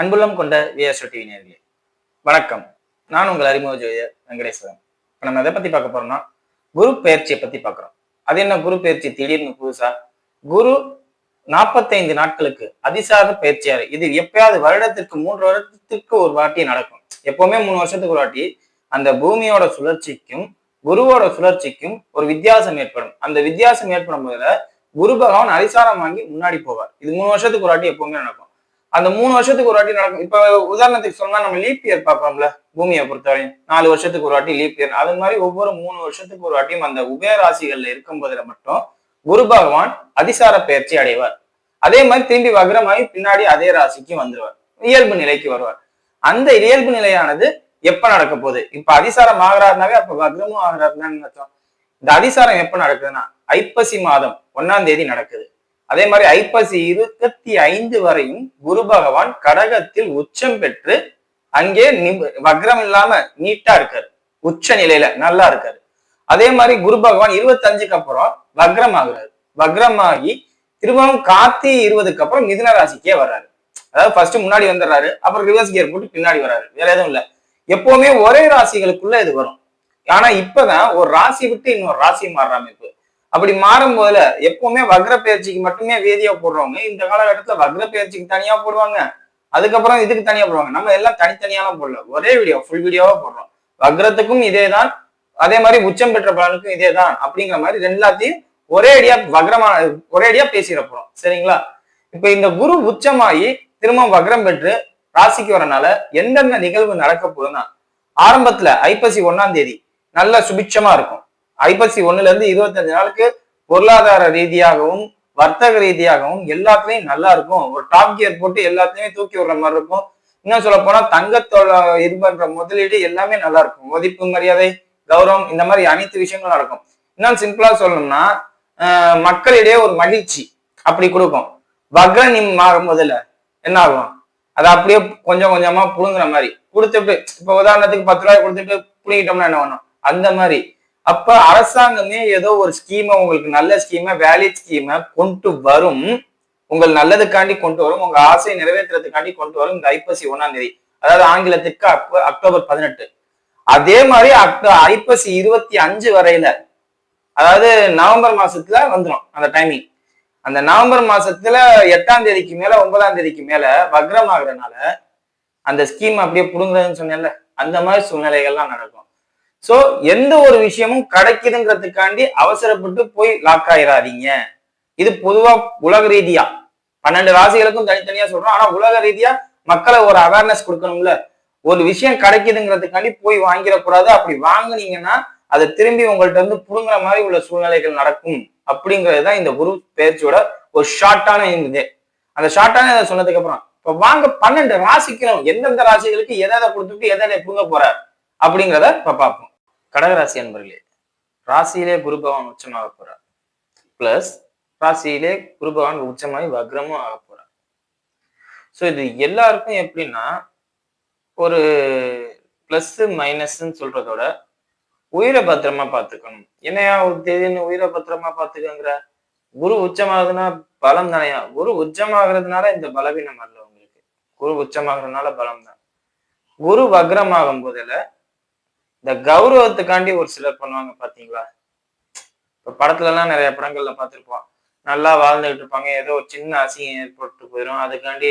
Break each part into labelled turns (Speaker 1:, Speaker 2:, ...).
Speaker 1: அன்புள்ளம் கொண்ட VSO TV நேர்களே வணக்கம். நான் உங்கள் அறிமுக ஜோதியர் வெங்கடேஸ்வரன். இப்போ நம்ம எதை பத்தி பார்க்க போறோம்னா குரு பயிற்சியை பத்தி பார்க்குறோம். அது என்ன குரு பயிற்சி? திடீர்னு புதுசா? குரு நாற்பத்தைந்து நாட்களுக்கு அதிசார பயிற்சியாரு. இது எப்பயாவது வருடத்திற்கு மூன்று வருடத்திற்கு ஒரு வாட்டி நடக்கும். எப்பவுமே மூணு வருஷத்துக்கு ஒரு வாட்டி. அந்த பூமியோட சுழற்சிக்கும் குருவோட சுழற்சிக்கும் ஒரு வித்தியாசம் ஏற்படும். அந்த வித்தியாசம் ஏற்படும் போதுல குரு பகவான் அதிசாரம் வாங்கி முன்னாடி போவார். இது மூணு வருஷத்துக்கு ஒரு வாட்டி எப்பவுமே நடக்கும். அந்த மூணு வருஷத்துக்கு ஒரு வாட்டி நடக்கும். இப்ப உதாரணத்துக்கு சொன்னா நம்ம லீப் இயர் பார்ப்போம்ல பூமியை பொறுத்தவரையும். நாலு வருஷத்துக்கு ஒரு வாட்டி லீப் இயர் அது மாதிரி ஒவ்வொரு மூணு வருஷத்துக்கு ஒரு வாட்டியும் அந்த உபய ராசிகள்ல இருக்கும் போதுல மட்டும் குரு பகவான் அதிசார பயிற்சி அடைவார். அதே மாதிரி திரும்பி வக்ரமாகி பின்னாடி அதே ராசிக்கு வந்துருவார். இயல்பு நிலைக்கு வருவார். அந்த இயல்பு நிலையானது எப்ப நடக்க போகுது? இப்ப அதிசாரம் ஆகிறாருனாவே அப்ப வக்ரமும் ஆகிறாருன்னு அர்த்தம். இந்த அதிசாரம் எப்ப நடக்குதுன்னா ஐப்பசி மாதம் ஒன்னாம் தேதி நடக்குது. அதே மாதிரி ஐப்பசி இருபத்தி ஐந்து வரையும் குரு பகவான் கடகத்தில் உச்சம் பெற்று அங்கே வக்ரம் இல்லாம நீட்டா இருக்காரு. உச்ச நிலையில நல்லா இருக்காரு. அதே மாதிரி குரு பகவான் இருபத்தஞ்சுக்கு அப்புறம் வக்ரம் ஆகுறாரு. வக்ரமாகி திரும்பவும் காத்தி இருபதுக்கு அப்புறம் மிதுன ராசிக்கே வர்றாரு. அதாவது ஃபர்ஸ்ட் முன்னாடி வந்துடுறாரு அப்புறம் ரிவர்ஸ் கியர் போட்டு பின்னாடி வர்றாரு. வேற எதுவும் இல்ல. எப்பவுமே ஒரே ராசிகளுக்குள்ள இது வரும். ஆனா இப்பதான் ஒரு ராசி விட்டு இன்னொரு ராசி மாறுற அமைப்பு. அப்படி மாறும் போதுல எப்பவுமே வக்ர பயிற்சிக்கு மட்டுமே வேதியா போடுறவங்க இந்த காலகட்டத்துல வக்ர பயிற்சிக்கு தனியா போடுவாங்க. அதுக்கப்புறம் இதுக்கு தனியா போடுவாங்க. நம்ம எல்லாம் தனித்தனியாலாம் போடல. ஒரே வீடியோ ஃபுல் வீடியோவா போடுறோம். வக்ரத்துக்கும் இதேதான். அதே மாதிரி உச்சம் பெற்ற பலனுக்கும் இதேதான். அப்படிங்கிற மாதிரி எல்லாத்தையும் ஒரே அடியா வக்ரமா ஒரே அடியா பேசிட போறோம். சரிங்களா? இப்ப இந்த குரு உச்சமாகி திரும்ப வக்ரம் பெற்று ராசிக்கு வரனால எந்தெந்த நிகழ்வு நடக்க போகுதுன்னா ஆரம்பத்துல ஐப்பசி ஒன்னாம் தேதி நல்ல சுபிட்சமா இருக்கும். ஐப்பசி ஒண்ணுல இருந்து இருபத்தஞ்சு நாளுக்கு பொருளாதார ரீதியாகவும் வர்த்தக ரீதியாகவும் எல்லாத்துலயும் நல்லா இருக்கும். ஒரு டாப் கியர் போட்டு எல்லாத்தையுமே தூக்கி விடுற மாதிரி இருக்கும். இன்னும் சொல்ல போனா தங்கத்தோட இது பண்ற முதலீடு எல்லாமே நல்லா இருக்கும். மதிப்பு மரியாதை கௌரவம் இந்த மாதிரி அனைத்து விஷயங்களும் நடக்கும். இன்னும் சிம்பிளா சொல்லணும்னா மக்களிடையே ஒரு மகிழ்ச்சி அப்படி கொடுக்கும். வக்ரனி மாறும் முதல்ல என்ன ஆகும்? அதை அப்படியே கொஞ்சம் கொஞ்சமா புழுங்குற மாதிரி. கொடுத்துட்டு இப்ப உதாரணத்துக்கு பத்து ரூபாய் கொடுத்துட்டு புழுங்கிட்டோம்னா என்ன பண்ணும் அந்த மாதிரி. அப்ப அரசாங்கமே ஏதோ ஒரு ஸ்கீமை உங்களுக்கு நல்ல ஸ்கீமை வேலிட் ஸ்கீமை கொண்டு வரும். உங்கள் நல்லதுக்காண்டி கொண்டு வரும். உங்க ஆசையை நிறைவேற்றுறதுக்காண்டி கொண்டு வரும். இந்த ஐப்பசி ஒண்ணாம் தேதி. அதாவது ஆங்கிலத்துக்கு அக்டோ- அக்டோபர் பதினெட்டு. அதே மாதிரி அக்டோ ஐப்பசி இருபத்தி அஞ்சு வரையில அதாவது நவம்பர் மாசத்துல வந்துடும் அந்த டைமிங் அந்த நவம்பர் மாசத்துல எட்டாம் தேதிக்கு மேல ஒன்பதாம் தேதிக்கு மேல வக்ரம் ஆகுறதுனால அந்த ஸ்கீம் அப்படியே புடுங்குறதுன்னு சொன்னேன்ல அந்த மாதிரி சூழ்நிலைகள்லாம் நடக்கும். சோ எந்த ஒரு விஷயமும் கிடைக்குதுங்கிறதுக்காண்டி அவசரப்பட்டு போய் லாக் ஆயிடாதீங்க இது பொதுவா உலக ரீதியா. பன்னெண்டு ராசிகளுக்கும் தனித்தனியா சொல்றோம். ஆனா உலக ரீதியா மக்களை ஒரு அவேர்னஸ் கொடுக்கணும்ல. ஒரு விஷயம் கிடைக்குதுங்கிறதுக்காண்டி போய் வாங்கிடக்கூடாது. அப்படி வாங்குனீங்கன்னா அதை திரும்பி உங்கள்ட்ட இருந்து புடுங்குற மாதிரி உள்ள சூழ்நிலைகள் நடக்கும். அப்படிங்கிறது தான் இந்த குரு பேச்சோட ஒரு ஷார்ட்டான இது அந்த ஷார்ட்டான இதை சொன்னதுக்கு அப்புறம் இப்ப வாங்க பன்னெண்டு ராசிக்கணும் எந்தெந்த ராசிகளுக்கு எதை எதை கொடுத்துட்டு எதை எதை புடுங்க போறார் அப்படிங்கிறத இப்ப பார்ப்போம். கடகராசி அன்பர்களே ராசியிலே குரு பகவான் உச்சமாக போறார். பிளஸ் ராசியிலே குரு பகவான் உச்சமாகி வக்ரமும் ஆக போறார். ஸோ இது எல்லாருக்கும் எப்படின்னா ஒரு பிளஸ் மைனஸ்ன்னு சொல்றதோட உயிரை பத்திரமா பார்த்துக்கணும். என்னையா ஒரு தேதின்னு உயிரை பத்திரமா பார்த்துக்கங்கிற? குரு உச்சமாகுதுன்னா பலம் தானையா குரு உச்சமாகிறதுனால இந்த பலவீனம் வரல உங்களுக்கு. குரு உச்சமாகறதுனால பலம் தான். குரு வக்ரமாகும் போதில் இந்த கௌரவத்துக்காண்டி ஒரு சிலர் பண்ணுவாங்க பாத்தீங்களா? இப்ப படத்துல எல்லாம் நிறைய படங்கள்ல பார்த்திருப்போம் நல்லா வாழ்ந்துகிட்டு இருப்பாங்க. ஏதோ ஒரு சின்ன அசிங்கம் ஏற்பட்டு போயிடும் அதுக்காண்டி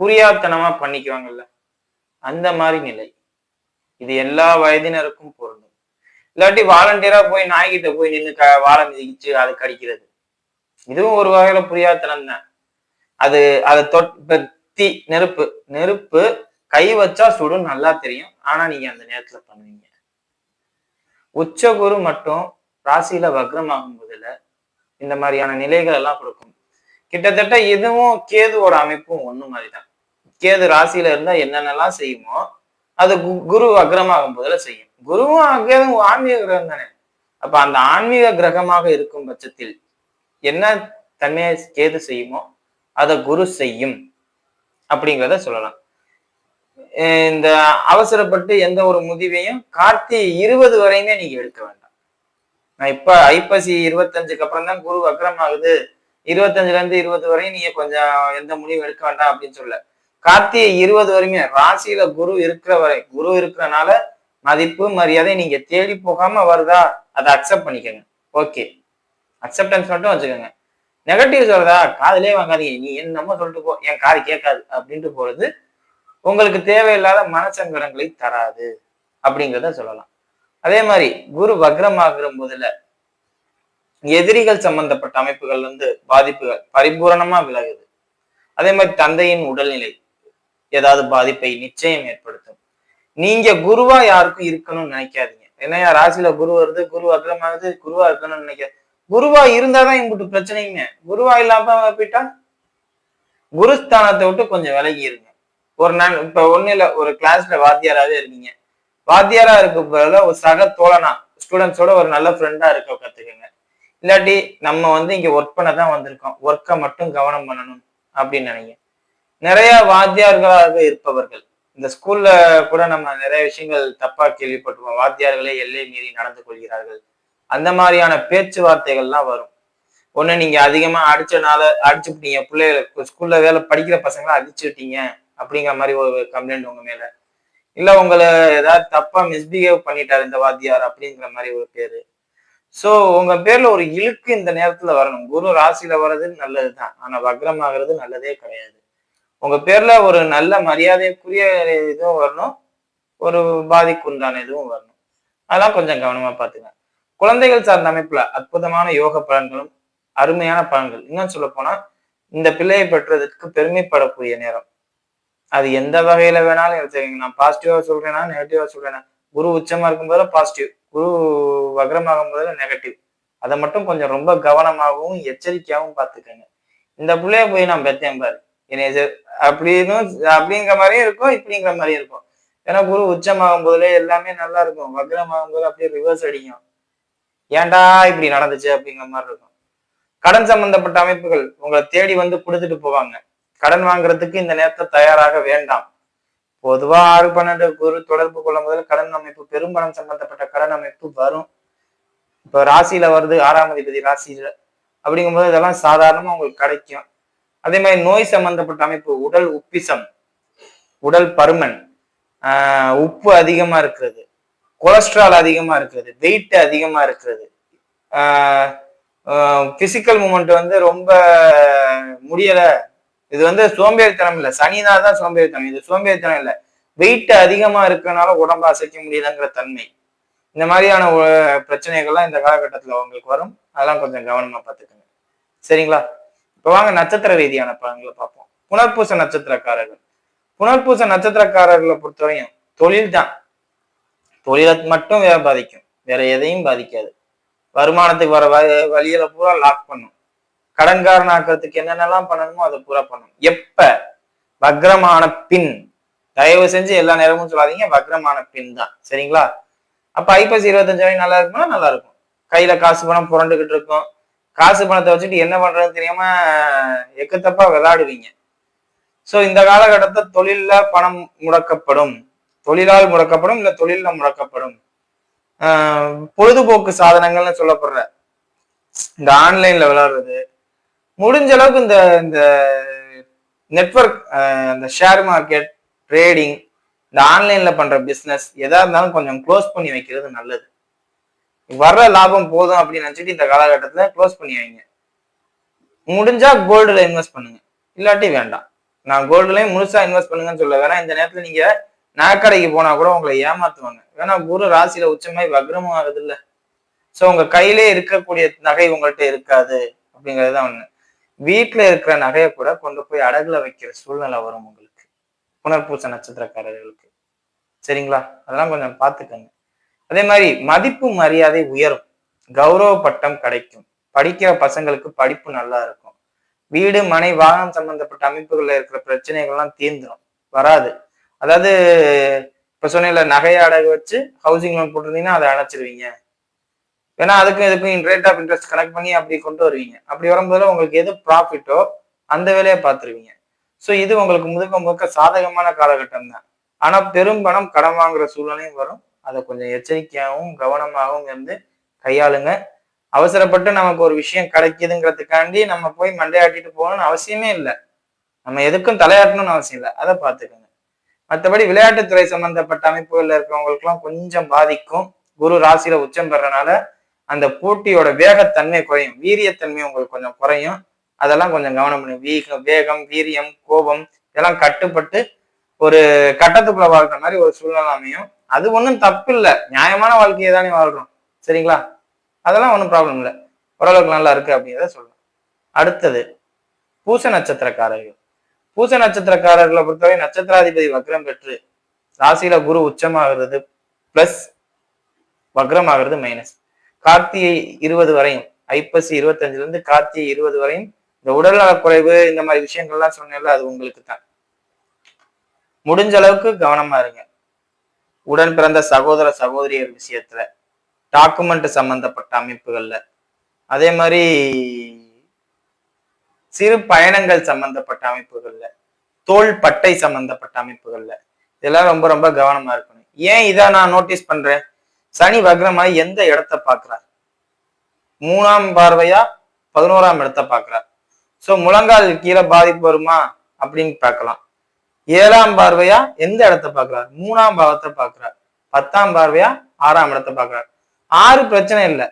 Speaker 1: புரியாத்தனமா பண்ணிக்குவாங்கல்ல. அந்த மாதிரி நிலை. இது எல்லா வயதினருக்கும் பொருந்தும். இல்லாட்டி வாலண்டியரா போய் நாய்கிட்ட போய் நின்று க வாழை மிதிச்சு அது கடிக்கிறது. இதுவும் ஒரு வகையில புரியாத்தனம் தான் அது அதை தொட் தீ நெருப்பு. நெருப்பு கை வச்சா சுடும் நல்லா தெரியும். ஆனா நீங்க அந்த நேரத்துல பண்ணுவீங்க. உச்ச குரு மட்டும் ராசியில வக்ரமாகும் போதுல இந்த மாதிரியான நிலைகள் எல்லாம் கொடுக்கும். கிட்டத்தட்ட இதுவும் கேதுவோட அமைப்பும் ஒண்ணு மாதிரிதான். கேது ராசியில இருந்தா என்னென்னலாம் செய்யுமோ அது கு- குரு வக்ரமாகும் போதுல செய்யும். குருவும் அங்கேயும் ஆன்மீக கிரகம் தானே. அப்ப அந்த ஆன்மீக கிரகமாக இருக்கும் பட்சத்தில் என்ன தன்மையை கேது செய்யுமோ அதை குரு செய்யும். அப்படிங்கிறத சொல்லலாம். இந்த அவசரப்பட்டு எந்த ஒரு முடிவையும் கார்த்தி இருபது வரையுமே நீங்க எடுக்க வேண்டாம். நான் இப்ப ஐப்பசி இருபத்தஞ்சுக்கு அப்புறம் தான் குரு வக்ரம் ஆகுது இருபத்தஞ்சுல இருந்து இருபது வரையும் நீங்க கொஞ்சம் எந்த முடிவும் எடுக்க வேண்டாம் அப்படின்னு சொல்ல. கார்த்திகை இருபது வரையுமே ராசியில குரு இருக்கிற வரை குரு இருக்கிறனால மதிப்பு மரியாதை நீங்க தேடி போகாம வருதா அதை அக்செப்ட் பண்ணிக்கோங்க. ஓகே. அக்செப்டன்ஸ் மட்டும் வச்சுக்கோங்க. நெகட்டிவ் சொல்றதா? காதலே வாங்காதீங்க. நீ என்னமோ சொல்லிட்டு போ. என் காது கேட்காது. அப்படின்ட்டு போறது உங்களுக்கு தேவையில்லாத மனசங்கடங்களை தராது அப்படிங்கிறத சொல்லலாம். அதே மாதிரி குரு வக்ரமாகிற முதல்ல எதிரிகள் சம்பந்தப்பட்ட அமைப்புகள் வந்து பாதிப்புகள் பரிபூரணமா விலகுது. அதே மாதிரி தந்தையின் உடல்நிலை ஏதாவது பாதிப்பை நிச்சயம் ஏற்படுத்தும். நீங்க குருவா யாருக்கும் இருக்கணும்னு நினைக்காதீங்க. என்னையா ராசியில குரு வருது குரு அக்ரமாகுது குருவா இருக்கணும்னு நினைக்க குருவா இருந்தாதான் இங்கிட்டு பிரச்சனைங்க குருவா இல்லாம போயிட்டா குருஸ்தானத்தை விட்டு கொஞ்சம் விலகி இருங்க. ஒரு நான் இப்ப ஒண்ணு இல்ல ஒரு கிளாஸ்ல வாத்தியாராவே இருக்கீங்க. வாத்தியாரா இருக்க போல ஒரு சக தோழனா ஸ்டூடெண்ட்ஸோட ஒரு நல்ல ஃப்ரெண்டா இருக்க கத்துக்கங்க. இல்லாட்டி நம்ம வந்து இங்க ஒர்க் பண்ண தான் வந்திருக்கோம் ஒர்க்கை மட்டும் கவனம் பண்ணணும் அப்படின்னு நினைங்க. நிறைய வாத்தியார்களாக இருப்பவர்கள். இந்த ஸ்கூல்ல கூட நம்ம நிறைய விஷயங்கள் தப்பா கேள்விப்பட்டுவோம் வாத்தியார்களே எல்லை மீறி நடந்து கொள்கிறார்கள். அந்த மாதிரியான பேச்சுவார்த்தைகள்லாம் வரும். ஒண்ணு நீங்க அதிகமா அடிச்சனால அடிச்சுட்டீங்க பிள்ளைகளை ஸ்கூல்ல வேலை படிக்கிற பசங்களை அடிச்சுட்டீங்க அப்படிங்கிற மாதிரி ஒரு கம்ப்ளைண்ட் உங்க மேல. இல்ல உங்களை ஏதாவது தப்பா மிஸ்பிஹேவ் பண்ணிட்டாரு இந்த வாத்தியார் அப்படிங்கிற மாதிரி ஒரு பேரு. சோ உங்க பேர்ல ஒரு இழுக்கு இந்த நேரத்துல வரணும். குரு ராசியில வர்றது நல்லதுதான். ஆனா வக்ரம் ஆகிறது நல்லதே கிடையாது. உங்க பேர்ல ஒரு நல்ல மரியாதைக்குரிய இதுவும் வரணும். ஒரு பாதிக்குண்டான இதுவும் வரணும். அதெல்லாம் கொஞ்சம் கவனமா பாத்துங்க. குழந்தைகள் சார்ந்த அமைப்புல அற்புதமான யோக பலன்களும் அருமையான பலன்கள். இன்னும் சொல்ல போனா இந்த பிள்ளையை பெற்றதுக்கு பெருமைப்படக்கூடிய நேரம். அது எந்த வகையில வேணாலும் எடுத்துக்கங்க. நான் பாசிட்டிவா சொல்றேன்னா நெகட்டிவா சொல்றேன்னா குரு உச்சமா இருக்கும் போதுல பாசிட்டிவ் குரு வக்ரமாகும் போதுல நெகட்டிவ் அதை மட்டும் கொஞ்சம் ரொம்ப கவனமாகவும் எச்சரிக்கையாகவும் பார்த்துக்கங்க. இந்த பிள்ளைய போய் நான் பெத்தேன் பாரு. என்னைய அப்படின்னு அப்படிங்கிற மாதிரியும் இருக்கும் இப்படிங்கிற மாதிரியும் இருக்கும். ஏன்னா குரு உச்சமாகும் போதுல எல்லாமே நல்லா இருக்கும். வக்ரமாகும் போது அப்படியே ரிவர்ஸ் அடிக்கும். ஏன்டா இப்படி நடந்துச்சு அப்படிங்கிற மாதிரி இருக்கும். கடன் சம்பந்தப்பட்ட அமைப்புகள் உங்களை தேடி வந்து கொடுத்துட்டு போவாங்க. கடன் வாங்குறதுக்கு இந்த நேரத்தை தயாராக வேண்டாம். பொதுவா ஆறு பன்னெண்டு குரு தொடர்பு கொள்ளும் போது கடன் அமைப்பு பெரும்பணம் சம்பந்தப்பட்ட கடன் அமைப்பு வரும். இப்ப ராசியில வருது ஆறாம் அதிபதி ராசியில. அப்படிங்கும்போது இதெல்லாம் சாதாரணமா உங்களுக்கு கிடைக்கும். அதே மாதிரி நோய் சம்பந்தப்பட்ட அமைப்பு உடல் உப்பிசம் உடல் பருமன் ஆஹ் உப்பு அதிகமா இருக்கிறது கொலஸ்ட்ரால் அதிகமா இருக்கிறது வெயிட் அதிகமா இருக்கிறது. பிசிக்கல் மூமெண்ட் வந்து ரொம்ப முடியல இது வந்து சோம்பேறித்தனம் இல்லை. சனிதான் தான் சோம்பேறித்தனம். இது சோம்பேறித்தனம் இல்லை. வெயிட் அதிகமா இருக்கனால உடம்ப அசைக்க முடியலங்கிற தன்மை. இந்த மாதிரியான பிரச்சனைகள்லாம் இந்த காலகட்டத்துல உங்களுக்கு வரும். அதெல்லாம் கொஞ்சம் கவனமா பார்த்துக்கோங்க. சரிங்களா? இப்போ வாங்க நட்சத்திர ரீதியான பலன்களை பார்ப்போம். புனர்பூச நட்சத்திரக்காரர்கள். புனர்பூச நட்சத்திரக்காரர்களை பொறுத்தவரையும் தொழில் தான். தொழிலை மட்டும் வேற பாதிக்கும். வேற எதையும் பாதிக்காது. வருமானத்துக்கு வர வழியில பூரா லாக் பண்ணும். கடன்காரன் ஆக்கிறதுக்கு என்னென்னலாம் பண்ணணுமோ அதை பூரா பண்ணணும். எப்ப? வக்ரமான பின். தயவு செஞ்சு எல்லா நேரமும் சொல்லாதீங்க. வக்ரமான பின் தான். சரிங்களா? அப்ப ஐப்பசி இருபத்தஞ்சு வரை நல்லா இருக்கும்னா நல்லா இருக்கும். கையில காசு பணம் புரண்டுகிட்டு இருக்கும். காசு பணத்தை வச்சுட்டு என்ன பண்றதுன்னு தெரியாம எக்கத்தப்பா விளையாடுவீங்க. ஸோ இந்த காலகட்டத்தை தொழில்ல பணம் முடக்கப்படும். தொழிலால் முடக்கப்படும் இல்லை தொழில முடக்கப்படும். பொழுதுபோக்கு சாதனங்கள்னு சொல்லப்படுற. இந்த ஆன்லைன்ல விளையாடுறது முடிஞ்ச அளவுக்கு இந்த இந்த நெட்ஒர்க் இந்த ஷேர் மார்க்கெட் ட்ரேடிங் இந்த ஆன்லைன்ல பண்ற பிஸ்னஸ் எதா இருந்தாலும் கொஞ்சம் க்ளோஸ் பண்ணி வைக்கிறது நல்லது. வர்ற லாபம் போதும் அப்படின்னு நினச்சிட்டு இந்த காலகட்டத்தில் க்ளோஸ் பண்ணி வைங்க. முடிஞ்சா கோல்டுல இன்வெஸ்ட் பண்ணுங்க. இல்லாட்டி வேண்டாம். நான் கோல்டுலேயும் முழுசா இன்வெஸ்ட் பண்ணுங்கன்னு சொல்ல வேணா இந்த நேரத்துல நீங்க நகைக்கடைக்கு போனா கூட உங்களை ஏமாத்துவாங்க. வேணா குரு ராசியில உச்சமாய் வக்ரமும் ஆகுது இல்லை ஸோ உங்க கையிலே இருக்கக்கூடிய நகை உங்கள்கிட்ட இருக்காது. அப்படிங்கிறது தான் ஒண்ணு. வீட்டில் இருக்கிற நகையை கூட கொண்டு போய் அடகுல வைக்கிற சூழ்நிலை வரும் உங்களுக்கு. புனர்பூச நட்சத்திரக்காரர்களுக்கு. சரிங்களா? அதெல்லாம் கொஞ்சம் பார்த்துக்கங்க. அதே மாதிரி மதிப்பு மரியாதை உயரும். கௌரவ பட்டம் கிடைக்கும். படிக்கிற பசங்களுக்கு படிப்பு நல்லா இருக்கும். வீடு மனை வாகனம் சம்பந்தப்பட்ட அமைப்புகள்ல இருக்கிற பிரச்சனைகள்லாம் தீர்ந்துடும் வராது. அதாவது இப்ப சொன்ன நகையை அடகு வச்சு ஹவுசிங் லோன் போட்டிருந்தீங்கன்னா அதை அடைச்சிருவீங்க. ஏன்னா அதுக்கும் இதுக்கும் ரேட் ஆஃப் இன்ட்ரெஸ்ட் கனெக்ட் பண்ணி அப்படி கொண்டு வருவீங்க. அப்படி வரும்போது உங்களுக்கு எது ப்ராஃபிட்டோ அந்த வேலையை பார்த்துருவீங்க. ஸோ இது உங்களுக்கு முழுக்க முழுக்க சாதகமான காலகட்டம் தான். ஆனால் பெரும்பணம் கடன் வாங்குற சூழ்நிலையும் வரும். அதை கொஞ்சம் எச்சரிக்கையாகவும் கவனமாகவும் இருந்து கையாளுங்க. அவசரப்பட்டு நமக்கு ஒரு விஷயம் கிடைக்குதுங்கிறதுக்காண்டி நம்ம போய் மண்டையாட்டிட்டு போகணும்னு அவசியமே இல்லை. நம்ம எதுக்கும் தலையாட்டணும்னு அவசியம் இல்லை. அதை பார்த்துக்கோங்க. மற்றபடி விளையாட்டுத்துறை சம்பந்தப்பட்ட அமைப்புகளில் இருக்கிறவங்களுக்குலாம் கொஞ்சம் பாதிக்கும். குரு ராசியில உச்சம் பெறனால அந்த போட்டியோட வேகத்தன்மை குறையும். வீரியத்தன்மை உங்களுக்கு கொஞ்சம் குறையும். அதெல்லாம் கொஞ்சம் கவனம் பண்ணி. வீக வேகம் வீரியம் கோபம் இதெல்லாம் கட்டுப்பட்டு ஒரு கட்டத்துக்குள்ள வாழ்ற மாதிரி ஒரு சூழ்நிலை அமையும். அது ஒன்றும் தப்பு இல்லை நியாயமான வாழ்க்கையை தானே வாழ்றோம். சரிங்களா? அதெல்லாம் ஒன்றும் ப்ராப்ளம் இல்லை. ஓரளவுக்கு நல்லா இருக்கு அப்படிங்கிறத சொல்லலாம் அடுத்தது பூச நட்சத்திரக்காரர்கள். பூச நட்சத்திரக்காரர்களை பொறுத்தவரை நட்சத்திராதிபதி வக்ரம் பெற்று ராசியில குரு உச்சமாகிறது பிளஸ் வக்ரம் ஆகிறது மைனஸ் கார்த்திகை இருபது வரையும் ஐப்பசி இருபத்தஞ்சுல இருந்து கார்த்திகை இருபது வரையும். இந்த உடல்நலக் குறைவு இந்த மாதிரி விஷயங்கள்லாம் சொன்னேன்ல அது உங்களுக்கு தான் முடிஞ்ச அளவுக்கு கவனமா இருங்க. உடன் பிறந்த சகோதர சகோதரியர் விஷயத்துல டாக்குமெண்ட் சம்பந்தப்பட்ட அமைப்புகள்ல. அதே மாதிரி சிறு பயணங்கள் சம்பந்தப்பட்ட அமைப்புகள்ல தோல் பட்டை சம்பந்தப்பட்ட அமைப்புகள்ல. இதெல்லாம் ரொம்ப ரொம்ப கவனமா இருக்கணும். ஏன் இதை நான் நோட்டீஸ் பண்றேன்? சனி வக்ரமாய் எந்த இடத்த பார்க்கிறார்? மூணாம் பார்வையா பதினோராம் இடத்த பார்க்கிறார். ஸோ முழங்கால் கீழே பாதிப்பு வருமா அப்படின்னு பார்க்கலாம். ஏழாம் பார்வையா எந்த இடத்த பார்க்கிறார்? மூணாம் பாவத்தை பார்க்கிறார். பத்தாம் பார்வையா ஆறாம் இடத்த பார்க்கிறார். ஆறு பிரச்சனை இல்லை.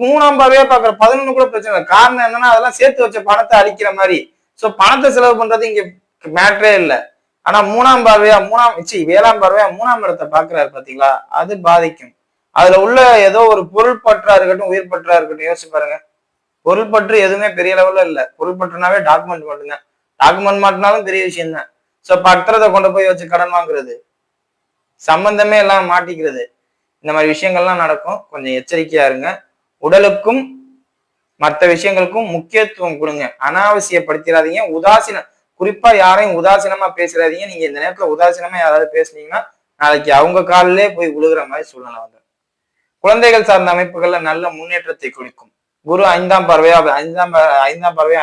Speaker 1: மூணாம் பார்வையா பாக்குற பதினொன்னு கூட பிரச்சனை இல்லை. காரணம் என்னன்னா அதெல்லாம் சேர்த்து வச்ச பணத்தை அழிக்கிற மாதிரி. சோ பணத்தை செலவு பண்றது இங்க மேட்ரே இல்லை. ஆனா மூணாம் பார்வையா மூணாம் சி ஏழாம் பார்வையா மூணாம் இடத்தை பாக்குறாரு பாத்தீங்களா? அது பாதிக்கும். அதுல உள்ள ஏதோ ஒரு பொருள் பற்றா இருக்கட்டும் உயிர் பற்றா இருக்கட்டும் யோசிச்சு பாருங்க. பொருள் பற்று எதுவுமே பெரிய லெவல்ல இல்ல. பொருள் பற்றுனாவே டாக்குமெண்ட் மட்டும்தான். டாக்குமெண்ட் மாட்டினாலும் பெரிய விஷயம் தான் சோ பத்திரத்தை கொண்டு போய் வச்சு கடன் வாங்குறது சம்பந்தமே எல்லாம் மாட்டிக்கிறது இந்த மாதிரி விஷயங்கள்லாம் நடக்கும். கொஞ்சம் எச்சரிக்கையா இருங்க. உடலுக்கும் மற்ற விஷயங்களுக்கும் முக்கியத்துவம் கொடுங்க. அனாவசியப்படுத்திடாதீங்க. உதாசீன குறிப்பா யாரையும் உதாசீனமா பேசுறாதீங்க. நீங்க இந்த நேரத்துல உதாசீனமா யாராவது பேசுனீங்கன்னா நாளைக்கு அவங்க காலிலே போய் விழுகிற மாதிரி சூழ்நிலை வந்து குழந்தைகள் சார்ந்த அமைப்புகள்ல நல்ல முன்னேற்றத்தை குறிக்கும். குரு ஐந்தாம் பார்வையா ஐந்தாம் ஐந்தாம் பார்வையா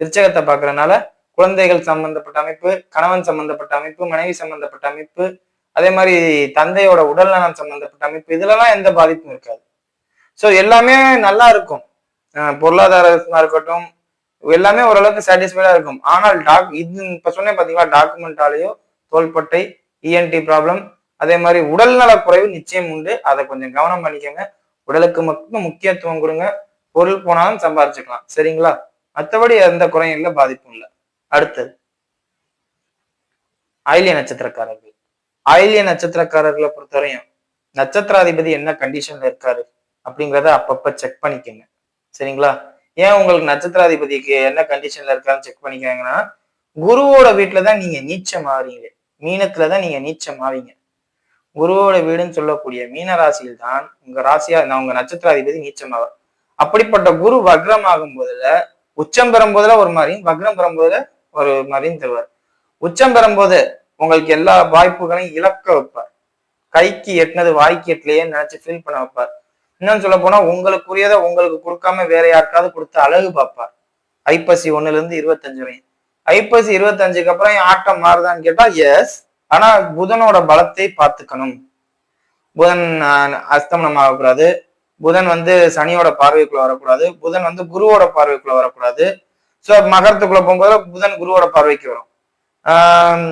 Speaker 1: திருச்சகத்தை பாக்குறதுனால குழந்தைகள் சம்பந்தப்பட்ட அமைப்பு கணவன் சம்பந்தப்பட்ட அமைப்பு மனைவி சம்பந்தப்பட்ட அமைப்பு அதே மாதிரி தந்தையோட உடல் நலம் சம்பந்தப்பட்ட அமைப்பு இதுலலாம் எந்த பாதிப்பும் இருக்காது. ஸோ எல்லாமே நல்லா இருக்கும். பொருளாதாரமா இருக்கட்டும் எல்லாமே ஓரளவுக்கு சாட்டிஸ்ஃபைடா இருக்கும். ஆனால் டாக் இது இப்ப சொன்னேன் பாத்தீங்களா டாக்குமெண்டாலேயோ தோள்பட்டை இஎன்டி ப்ராப்ளம் அதே மாதிரி உடல்நல குறைவு நிச்சயம் உண்டு. அதை கொஞ்சம் கவனம் பண்ணிக்கோங்க. உடலுக்கு மட்டும் முக்கியத்துவம் கொடுங்க. பொருள் போனாலும் சம்பாரிச்சுக்கலாம். சரிங்களா? மற்றபடி எந்த குறையும் இல்லை பாதிப்பும் இல்லை. அடுத்தது ஆயிலிய நட்சத்திரக்காரர்கள். ஆயிலிய நட்சத்திரக்காரர்களை பொறுத்தவரையும் நட்சத்திராதிபதி என்ன கண்டிஷன்ல இருக்காரு அப்படிங்கிறத அப்பப்ப செக் பண்ணிக்கோங்க. சரிங்களா? ஏன் உங்களுக்கு நட்சத்திராதிபதிக்கு என்ன கண்டிஷன்ல இருக்கான்னு செக் பண்ணிக்கிறாங்கன்னா குருவோட வீட்டில் தான் நீங்க நீச்சம் ஆவீங்க. மீனத்துல தான் நீங்க நீச்சம் ஆவீங்க. குருவோட வீடுன்னு சொல்லக்கூடிய மீன ராசியில் தான் உங்க ராசியா நான் உங்க நட்சத்திராதிபதி நீச்சம் ஆவார். அப்படிப்பட்ட குரு வக்ரம் ஆகும் போதுல உச்சம் பெறும் போதுல ஒரு மாதிரியும் வக்ரம் பெறும் போதுல ஒரு மாதிரியும் தருவார். உச்சம் பெறும்போது உங்களுக்கு எல்லா வாய்ப்புகளையும் இழக்க வைப்பார். கைக்கு எட்டினது வாய்க்கு எட்டலையே நினைச்சு ஃபீல் பண்ண வைப்பார். இன்னும் சொல்ல போனா உங்களுக்குரியதை உங்களுக்கு கொடுக்காம வேற யாருக்காவது கொடுத்து அழகு பார்ப்பார் ஐப்பசி ஒண்ணுல இருந்து இருபத்தஞ்சு வரையும். ஐப்பசி இருபத்தஞ்சுக்கு அப்புறம் ஆட்டம் மாறுதான்னு கேட்டா எஸ் ஆனா புதனோட பலத்தை பார்த்துக்கணும். புதன் அஸ்தமனம் ஆகக்கூடாது. புதன் வந்து சனியோட பார்வைக்குள்ள வரக்கூடாது. புதன் வந்து குருவோட பார்வைக்குள்ள வரக்கூடாது. ஸோ மகரத்துக்குள்ள போகும்போது புதன் குருவோட பார்வைக்கு வரும். ஆஹ்,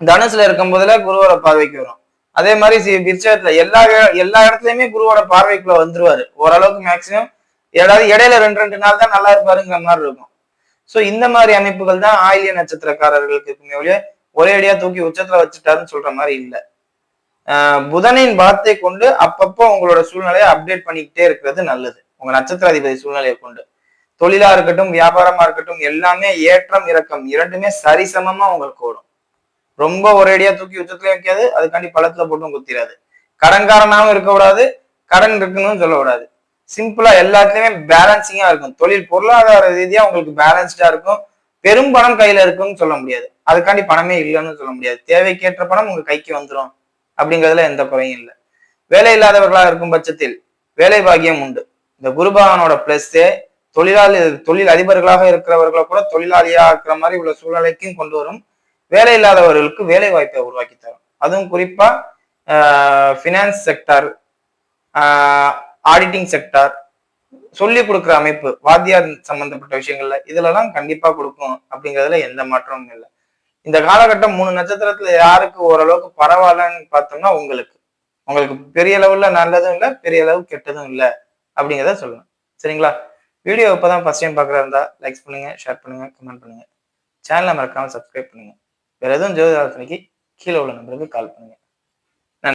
Speaker 1: தனுசுல இருக்கும் போதுல குருவோட பார்வைக்கு வரும். அதே மாதிரி சி- விருச்சகத்துல எல்லா எல்லா இடத்துலயுமே குருவோட பார்வைக்குள்ள வந்துருவாரு. ஓரளவுக்கு மேக்சிமம் ஏதாவது இடையில ரெண்டு ரெண்டு நாள் தான் நல்லா இருப்பாருங்கிற மாதிரி இருக்கும். சோ இந்த மாதிரி அமைப்புகள் தான் ஆயிலிய நட்சத்திரக்காரர்களுக்கு இருக்குமே ஒழிய ஒரே அடியா தூக்கி உச்சத்துல வச்சுட்டாருன்னு சொல்ற மாதிரி இல்ல. ஆஹ் புதனின் வார்த்தை கொண்டு அப்பப்போ உங்களோட சூழ்நிலையை அப்டேட் பண்ணிக்கிட்டே இருக்கிறது நல்லது. உங்க நட்சத்திராதிபதி சூழ்நிலையை கொண்டு. தொழிலா இருக்கட்டும் வியாபாரமா இருக்கட்டும் எல்லாமே ஏற்றம் இறக்கம் இரண்டுமே சரிசமமா உங்களுக்கு ஓடும். ரொம்ப ஒரேடியா தூக்கி உச்சத்துல வைக்காது. அதுக்காண்டி பழத்துல போட்டும் குத்திராது கடன்காரனாவும் இருக்கக்கூடாது. கடன் இருக்குன்னு சொல்லக்கூடாது. சிம்பிளா எல்லாத்துலயுமே பேலன்சிங்கா இருக்கும். தொழில் பொருளாதார ரீதியா உங்களுக்கு பேலன்ஸ்டா இருக்கும். பெரும் பணம் கையில இருக்குன்னு சொல்ல முடியாது. அதுக்காண்டி பணமே இல்லைன்னு சொல்ல முடியாது. தேவைக்கேற்ற பணம் உங்க கைக்கு வந்துடும் அப்படிங்கிறதுல எந்த குறையும் இல்லை. வேலை இல்லாதவர்களாக இருக்கும் பட்சத்தில் வேலை பாக்கியம் உண்டு. இந்த குருபகவானோட பிளஸ்ஸே தொழிலாளி தொழில் அதிபர்களாக இருக்கிறவர்களை கூட தொழிலாளியா இருக்கிற மாதிரி உள்ள சூழ்நிலைக்கும் கொண்டு வரும். வேலை இல்லாதவர்களுக்கு வேலை வாய்ப்பை உருவாக்கி தரும். அதுவும் குறிப்பா ஃபினான்ஸ் செக்டார் ஆடிட்டிங் செக்டார் சொல்லி கொடுக்குற அமைப்பு வாத்தியார் சம்பந்தப்பட்ட விஷயங்கள்ல இதுலலாம் கண்டிப்பா கொடுக்கும் அப்படிங்கிறதுல எந்த மாற்றமும் இல்லை. இந்த காலகட்டம் மூணு நட்சத்திரத்துல யாருக்கு ஓரளவுக்கு பரவாயில்லன்னு பார்த்தோம்னா உங்களுக்கு. உங்களுக்கு பெரிய அளவுல நல்லதும் இல்லை பெரிய அளவு கெட்டதும் இல்லை அப்படிங்கிறத சொல்லணும். சரிங்களா? வீடியோ இப்போதான் ஃபர்ஸ்ட் டைம் பார்க்குறா இருந்தா லைக்ஸ் பண்ணுங்க ஷேர் பண்ணுங்க கமெண்ட் பண்ணுங்க. சேனலை மறக்காம சப்ஸ்கிரைப் பண்ணுங்க. வேற எதுவும் ஜோதி ஆலோசனைக்கு கீழே உள்ள நம்பருக்கு கால் பண்ணுங்க.